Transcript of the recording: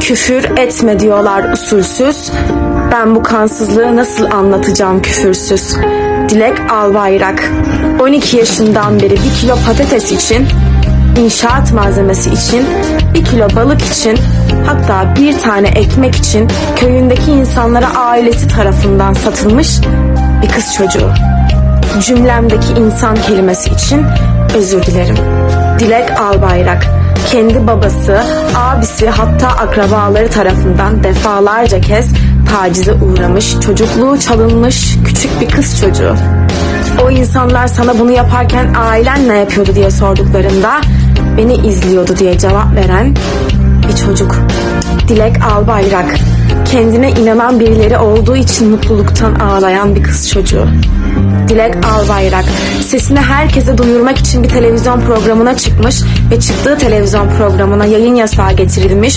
Küfür etme diyorlar usulsüz. Ben bu kansızlığı nasıl anlatacağım küfürsüz? Dilek Albayrak 12 yaşından beri bir kilo patates için inşaat malzemesi için, bir kilo balık için, hatta bir tane ekmek için köyündeki insanlara ailesi tarafından satılmış bir kız çocuğu. Cümlemdeki insan kelimesi için özür dilerim. Dilek Albayrak, kendi babası, abisi hatta akrabaları tarafından defalarca kez tacize uğramış, çocukluğu çalınmış küçük bir kız çocuğu. O insanlar sana bunu yaparken ailen ne yapıyordu diye sorduklarında beni izliyordu diye cevap veren bir çocuk. Dilek Albayrak. Kendine inanan birileri olduğu için mutluluktan ağlayan bir kız çocuğu. Dilek Albayrak sesini herkese duyurmak için bir televizyon programına çıkmış ve çıktığı televizyon programına yayın yasağı getirilmiş.